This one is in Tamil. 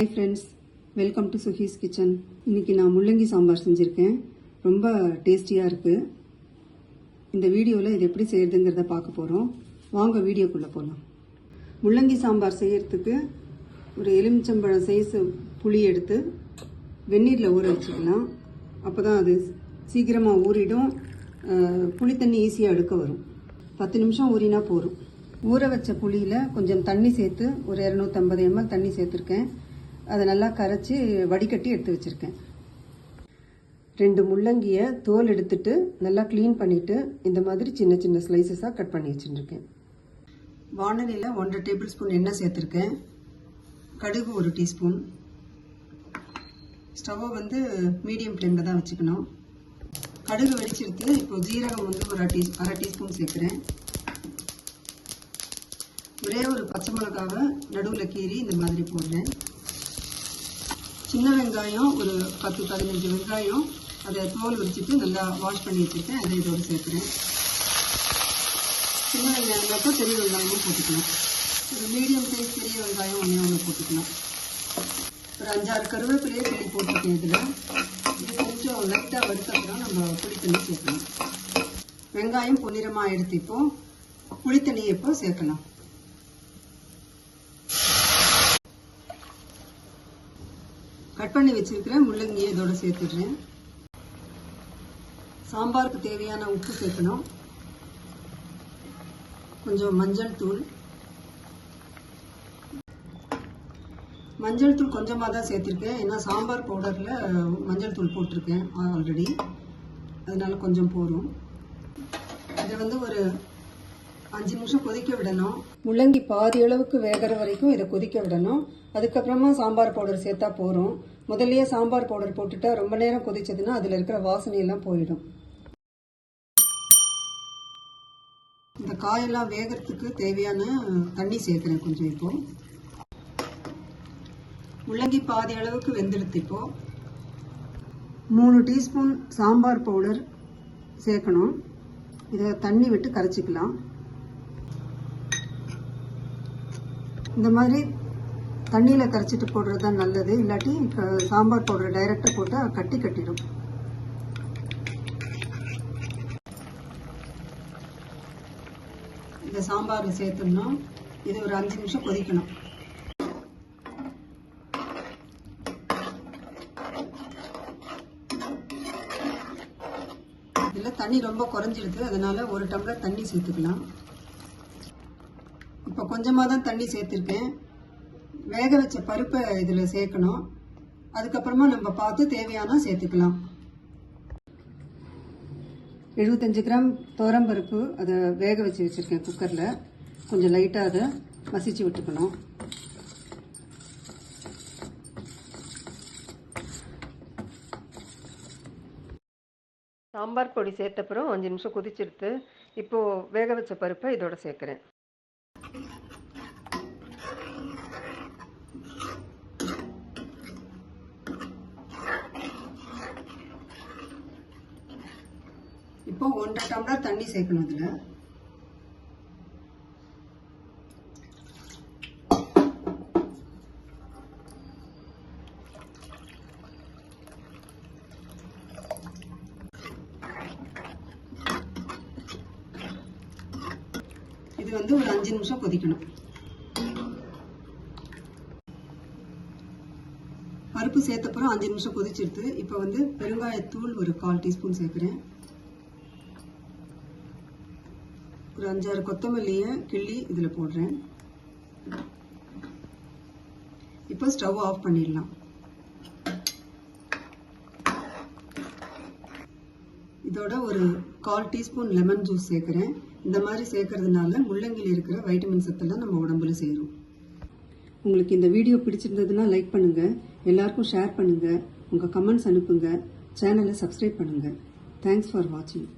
Hi friends welcome to Suhi's kitchen இன்னைக்கு நான் முள்ளங்கி சாம்பார் செஞ்சுருக்கேன். ரொம்ப டேஸ்டியாக இருக்குது இந்த வீடியோவில் இது எப்படி செய்கிறதுங்கிறத பார்க்க போகிறோம் வாங்க வீடியோக்குள்ளே போகலாம் முள்ளங்கி சாம்பார் செய்கிறதுக்கு ஒரு எலுமிச்சம்பழம் சைஸ் புளி எடுத்து வெந்நீரில் ஊற வச்சுக்கலாம். அப்போ தான் அது சீக்கிரமாக ஊறிடும். புளி தண்ணி ஈஸியாக எடுக்க வரும். பத்து நிமிஷம் ஊறினா போதும். ஊற வச்ச புளியில் கொஞ்சம் தண்ணி சேர்த்து ஒரு இரநூத்தம்பது எம்எல் தண்ணி சேர்த்துருக்கேன். அதை நல்லா கரைச்சி வடிகட்டி எடுத்து வச்சுருக்கேன். ரெண்டு முள்ளங்கியை தோல் எடுத்துட்டு நல்லா க்ளீன் பண்ணிவிட்டு இந்த மாதிரி சின்ன சின்ன ஸ்லைசஸாக கட் பண்ணி வச்சுருக்கேன் வானலியில் ஒன்றரை டேபிள் ஸ்பூன் எண்ணெய் சேர்த்துருக்கேன். கடுகு ஒரு டீஸ்பூன். ஸ்டவ்வை வந்து மீடியம் ஃப்ளேமில் தான் வச்சுக்கணும். கடுகு வெடிச்சிருக்கு. இப்போ ஜீரகம் வந்து ஒரு டீ அரை டீஸ்பூன் சேர்க்குறேன். ஒரே ஒரு பச்சை மிளகாவை நடுவில் கீறி இந்த மாதிரி போடுறேன். சின்ன வெங்காயம் ஒரு பத்து பதினஞ்சு வெங்காயம் அதை தோல் உரிச்சிட்டு நல்லா வாஷ் பண்ணி வச்சுருக்கேன் அதை இதோடு சேர்க்குறேன். சின்ன வெங்காயம் மட்டும் பெரிய வெங்காயமும் போட்டுக்கலாம். ஒரு மீடியம் சைஸ் பெரிய வெங்காயம் ஒன்றே ஒன்று போட்டுக்கலாம். ஒரு அஞ்சாறு கருவேப்பிலையே கிள்ளி போட்டுருக்கேன் இதில். இது கொஞ்சம் லைட்டாக வறுத்தப்புறம் நம்ம புளித்தண்ணி சேர்க்கணும் வெங்காயம் பொன்னிறமாக எடுத்து இப்போ புளித்தண்ணி இப்போ சேர்க்கலாம். கட் பண்ணி வச்சிருக்கிறேன். முள்ளங்கியை இதோட சேர்த்துடுறேன். சாம்பாருக்கு தேவையான உப்பு சேர்க்கணும். கொஞ்சம் மஞ்சள் தூள். மஞ்சள் தூள் கொஞ்சமாக தான் சேர்த்துருக்கேன். ஏன்னா சாம்பார் பவுடரில் மஞ்சள் தூள் போட்டிருக்கேன் ஆல்ரெடி அதனால் கொஞ்சம் போதும். இதை வந்து ஒரு அஞ்சு நிமிஷம் கொதிக்க விடணும். முள்ளங்கி பாதி அளவுக்கு வேகிற வரைக்கும் இதை கொதிக்க விடணும். அதுக்கப்புறமா சாம்பார் பவுடர் சேர்த்தா போகிறோம் முதல்லயே சாம்பார் பவுடர் போட்டுட்டா ரொம்ப நேரம் கொதிச்சதுன்னா அதில் இருக்கிற வாசனை எல்லாம் போயிடும். இந்த காயெல்லாம் வேகிறதுக்கு தேவையான தண்ணி சேர்க்குறேன் கொஞ்சம் இப்போ. முள்ளங்கி பாதி அளவுக்கு வெந்தெடுத்து இப்போ. மூணு டீஸ்பூன் சாம்பார் பவுடர் சேர்க்கணும். இதை தண்ணி விட்டு கரைச்சிக்கலாம். இந்த மாதிரி தண்ணியில் கரைச்சிட்டு போடுறது தான் நல்லது. இல்லாட்டி சாம்பார் பவுடர் டைரெக்டாக போட்டால் கட்டி கட்டிடும். இந்த சாம்பார் சேர்த்தோம்னா இது ஒரு அஞ்சு நிமிஷம் கொதிக்கணும். இதில் தண்ணி ரொம்ப குறைஞ்சிடுது. அதனால ஒரு டம்ளர் தண்ணி சேர்த்துக்கலாம். இப்போ கொஞ்சமாக தான் தண்ணி சேர்த்துருக்கேன். வேக வச்ச பருப்பை இதில் சேர்க்கணும். அதுக்கப்புறமா நம்ம பார்த்து தேவையான சேர்த்துக்கலாம். எழுபத்தஞ்சு கிராம் துவரம் பருப்பு அதை வேக வச்சு வச்சுருக்கேன் குக்கரில். கொஞ்சம் லைட்டாக அதை மசிச்சு விட்டுக்கணும். சாம்பார் பொடி சேர்த்தப்புறம் அஞ்சு நிமிஷம் கொதிச்செடுத்து இப்போது வேக வச்ச பருப்பை இதோட சேர்க்குறேன். இப்போ ஒன்றரை டம்ளர் தண்ணி சேர்க்கணும் இதில். இது வந்து ஒரு அஞ்சு நிமிஷம் கொதிக்கணும். பருப்பு சேர்த்தப்புறம் அஞ்சு நிமிஷம் கொதிச்சிருது. இப்போ வந்து பெருங்காயத்தூள் ஒரு கால் டீஸ்பூன் சேர்க்குறேன். ஒரு அஞ்சாறு கொத்தமல்லியை கிள்ளி இதில் போடுறேன். இப்போ ஸ்டவ் ஆஃப் பண்ணிடலாம். இதோட ஒரு கால் டீஸ்பூன் லெமன் ஜூஸ் சேர்க்குறேன். இந்த மாதிரி சேர்க்கறதுனால முள்ளங்கியில் இருக்கிற வைட்டமின் சத்தெல்லாம் நம்ம உடம்புல சேரும். உங்களுக்கு இந்த வீடியோ பிடிச்சிருந்ததுன்னா லைக் பண்ணுங்க. எல்லாருக்கும் ஷேர் பண்ணுங்க. உங்க கமெண்ட்ஸ் அனுப்புங்க. சேனலை சப்ஸ்கிரைப் பண்ணுங்க. தேங்க்ஸ் ஃபார் வாட்சிங்